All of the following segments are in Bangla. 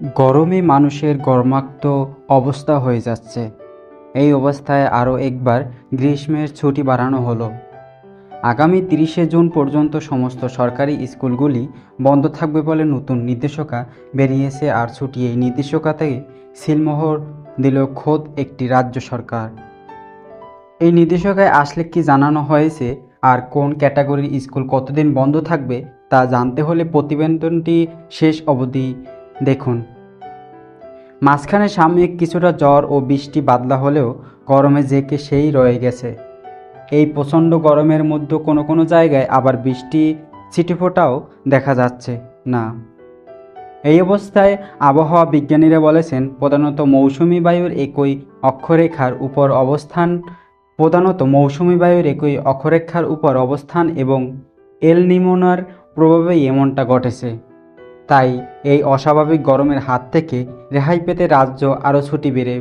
গরমে মানুষের ঘর্মাক্ত অবস্থা হয়ে যাচ্ছে। এই অবস্থায় আরও একবার গ্রীষ্মের ছুটি বাড়ানো হলো। আগামী তিরিশে জুন পর্যন্ত সমস্ত সরকারি স্কুলগুলি বন্ধ থাকবে বলে নতুন নির্দেশিকা বেরিয়েছে আর ছুটি এই নির্দেশিকাতে সিলমোহর দিল খোদ একটি রাজ্য সরকার। এই নির্দেশিকায় আসলে কি জানানো হয়েছে আর কোন ক্যাটাগরির স্কুল কতদিন বন্ধ থাকবে তা জানতে হলে প্রতিবেদনটি শেষ অবধি দেখুন। মাঝখানে সাময়িক কিছুটা জ্বর ও বৃষ্টি বাদলা হলেও গরমে জেকে সেই রয়ে গেছে। এই প্রচণ্ড গরমের মধ্যে কোনো কোনো জায়গায় আবার বৃষ্টি ছিটেফোঁটাও দেখা যাচ্ছে না। এই অবস্থায় আবহাওয়া বিজ্ঞানীরা বলেছেন, প্রধানত মৌসুমি বায়ুর একই অক্ষরেখার উপর অবস্থান, প্রধানত মৌসুমি বায়ুর একই অক্ষরেখার উপর অবস্থান এবং এল নিমোনার প্রভাবেই এমনটা ঘটেছে। তাই এই অস্বাভাবিক গরমের হাত থেকে রেহাই পেতে রাজ্য আরও ছুটি বেড়ে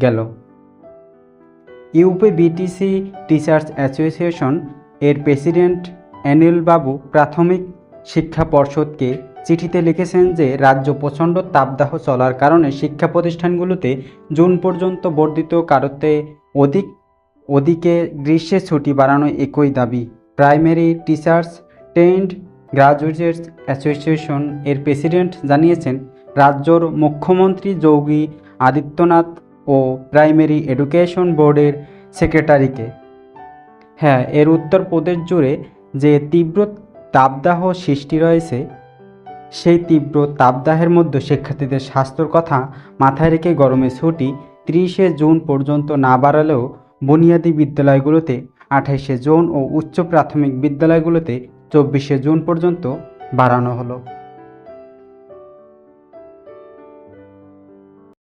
গেল। ইউপি বিটিসি টিচার্স অ্যাসোসিয়েশন এর প্রেসিডেন্ট অনিল বাবু প্রাথমিক শিক্ষা পর্ষদকে চিঠিতে লিখেছেন যে, রাজ্য প্রচণ্ড তাপদাহ চলার কারণে শিক্ষা প্রতিষ্ঠানগুলোতে জুন পর্যন্ত বর্ধিত কারতে অধিক ওদিকে গ্রীষ্মের ছুটি বাড়ানো একই দাবি। Primary teachers and graduates association এর প্রেসিডেন্ট জানিয়েছেন, রাজ্যর মুখ্যমন্ত্রী যোগী আদিত্যনাথ ও প্রাইমারি এডুকেশন বোর্ডের সেক্রেটারিকে। হ্যাঁ এর উত্তরপ্রদেশ জুড়ে যে তীব্র তাপদাহ সৃষ্টি রয়েছে, সেই তীব্র তাপদাহের মধ্যে শিক্ষার্থীদের স্বাস্থ্যর কথা মাথায় রেখে গরমে ছুটি তিরিশে জুন পর্যন্ত না বাড়ালেও বুনিয়াদী বিদ্যালয়গুলোতে, আঠাইশে জুন ও উচ্চ প্রাথমিক বিদ্যালয়গুলোতে চব্বিশে জুন পর্যন্ত বাড়ানো হলো।